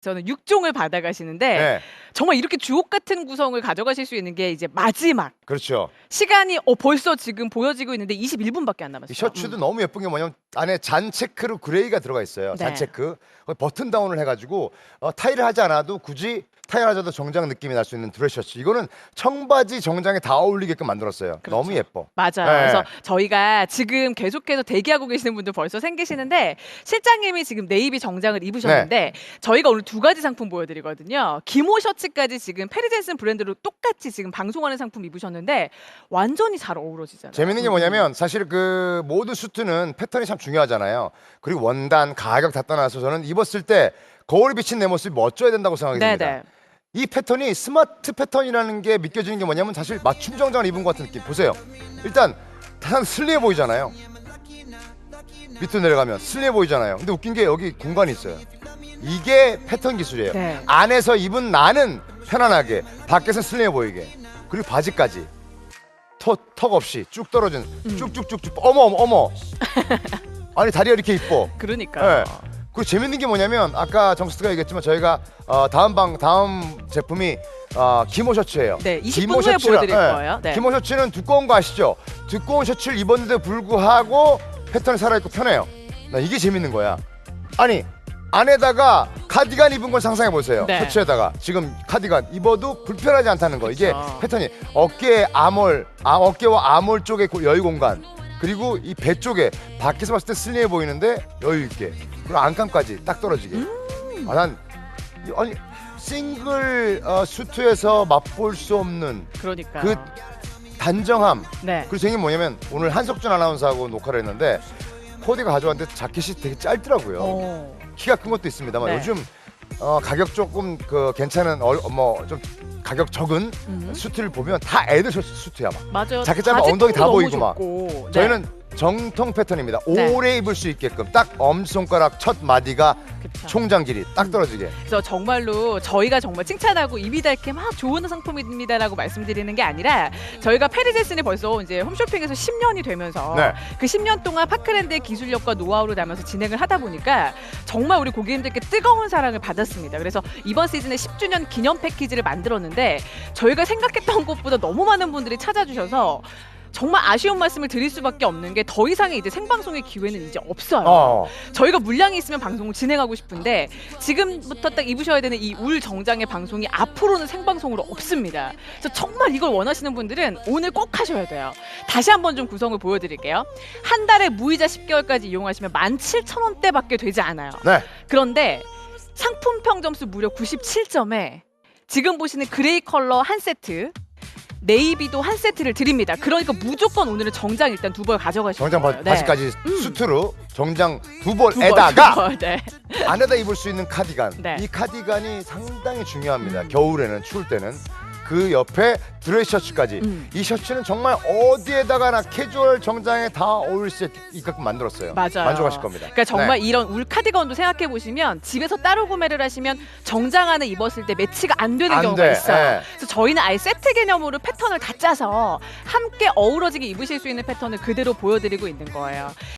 저는 6종을 받아가시는데 네. 정말 이렇게 주옥 같은 구성을 가져가실 수 있는 게 이제 마지막 그렇죠. 시간이 어 벌써 지금 보여지고 있는데 21분밖에 안 남았어요. 이 셔츠도 너무 예쁜 게 뭐냐면 안에 잔 체크로 그레이가 들어가 있어요. 잔 네. 체크. 거기 버튼 다운을 해가지고 어, 타이를 하지 않아도 굳이 타이를 하자도 정장 느낌이 날 수 있는 드레스 셔츠. 이거는 청바지 정장에 다 어울리게끔 만들었어요. 그렇죠. 너무 예뻐. 맞아요. 네. 그래서 저희가 지금 계속해서 대기하고 계시는 분들 벌써 생기시는데 실장님이 지금 네이비 정장을 입으셨는데 저희가 오늘 두 가지 상품 보여드리거든요. 기모 셔츠 까지 지금 페리젠슨 브랜드로 똑같이 지금 방송하는 상품 입으셨는데 완전히 잘 어우러지잖아요. 재밌는 게 뭐냐면 사실 그 모든 수트는 패턴이 참 중요하잖아요. 그리고 원단, 가격 다 떠나서 저는 입었을 때 거울에 비친 내 모습이 멋져야 된다고 생각이 듭니다. 네네. 이 패턴이 스마트 패턴이라는 게 믿겨지는 게 뭐냐면 사실 맞춤 정장을 입은 것 같은 느낌. 보세요. 일단 다 슬리해 보이잖아요. 밑으로 내려가면 슬리해 보이잖아요. 근데 웃긴 게 여기 공간이 있어요. 이게 패턴 기술이에요. 네. 안에서 입은 나는 편안하게, 밖에서 슬리해 보이게. 그리고 바지까지 턱, 턱 없이 쭉 떨어진 음. 쭉쭉쭉쭉. 어머 어머 어머. 아니 다리가 이렇게 이뻐. 그러니까. 네. 그리고 재밌는 게 뭐냐면 아까 정수가 얘기했지만 저희가 어, 다음 방 다음 제품이 어, 기모 셔츠예요. 네, 20분 기모 후에 셔츠라- 보여드릴 네. 거예요. 네. 기모 셔츠는 두꺼운 거 아시죠? 두꺼운 셔츠를 입었는데 불구하고 패턴이 살아있고 편해요. 나 이게 재밌는 거야. 아니 안에다가 카디건 입은 걸 상상해 보세요. 네. 셔츠에다가 지금 카디건 입어도 불편하지 않다는 거. 이게 그쵸. 패턴이 어깨 암홀, 아, 어깨와 암홀 쪽에 고- 여유 공간. 그리고 이 배 쪽에 밖에서 봤을 때 슬림해 보이는데 여유 있게 그리고 안감까지 딱 떨어지게. 음. 아, 난 이- 아니 싱글 어, 수트에서 맛볼 수 없는 그러니까. 그 단정함. 네. 그리고 게 뭐냐면 오늘 한석준 아나운서하고 녹화를 했는데 코디가 가져왔는데 자켓이 되게 짧더라고요. 어. 키가 큰 것도 있습니다만 네. 요즘 어, 가격 조금 그 괜찮은 뭐좀 가격 적은 음. 수트를 보면 다 애들 셔츠 수트야 막. 맞아요. 자켓 바지 엉덩이 다 보이고 막. 네. 저희는 정통 패턴입니다. 네. 오래 입을 수 있게끔 딱 엄지손가락 첫 마디가 그쵸. 총장 길이 딱 떨어지게. 그래서 정말로 저희가 정말 칭찬하고 입이 닳게 막 좋은 상품입니다라고 말씀드리는 게 아니라 저희가 페리제슨이 벌써 이제 홈쇼핑에서 10년이 되면서 네. 그 10년 동안 파크랜드의 기술력과 노하우를 담아서 진행을 하다 보니까 정말 우리 고객님들께 뜨거운 사랑을 받았습니다. 그래서 이번 시즌에 10주년 기념 패키지를 만들었는데 저희가 생각했던 것보다 너무 많은 분들이 찾아주셔서 정말 아쉬운 말씀을 드릴 수밖에 없는 게 더 이상의 이제 생방송의 기회는 이제 없어요. 어. 저희가 물량이 있으면 방송을 진행하고 싶은데 지금부터 딱 입으셔야 되는 이 울 정장의 방송이 앞으로는 생방송으로 없습니다. 그래서 정말 이걸 원하시는 분들은 오늘 꼭 하셔야 돼요. 다시 한번 좀 구성을 보여드릴게요. 한 달에 무이자 10개월까지 이용하시면 17,000원대밖에 되지 않아요. 네. 그런데 상품평 점수 무려 97점에 지금 보시는 그레이 컬러 한 세트 네이비도 한 세트를 드립니다. 그러니까 무조건 오늘은 정장 일단 두 벌 가져가시면 정장 바, 돼요. 바지까지 음. 수트로 정장 두 두 벌, 벌에다가 두 벌, 네. 안에다 입을 수 있는 카디건. 네. 이 카디건이 상당히 중요합니다. 음. 겨울에는 추울 때는 그 옆에 드레스 셔츠까지. 음. 이 셔츠는 정말 어디에다가나 캐주얼 정장에 다 어울릴 수 있게끔 만들었어요. 맞아요. 만족하실 겁니다. 그러니까 정말 네. 이런 울 카디건도 생각해 보시면 집에서 따로 구매를 하시면 정장 안에 입었을 때 매치가 안 되는 안 경우가 돼. 있어요. 예. 그래서 저희는 아예 세트 개념으로 패턴을 다 짜서 함께 어우러지게 입으실 수 있는 패턴을 그대로 보여드리고 있는 거예요.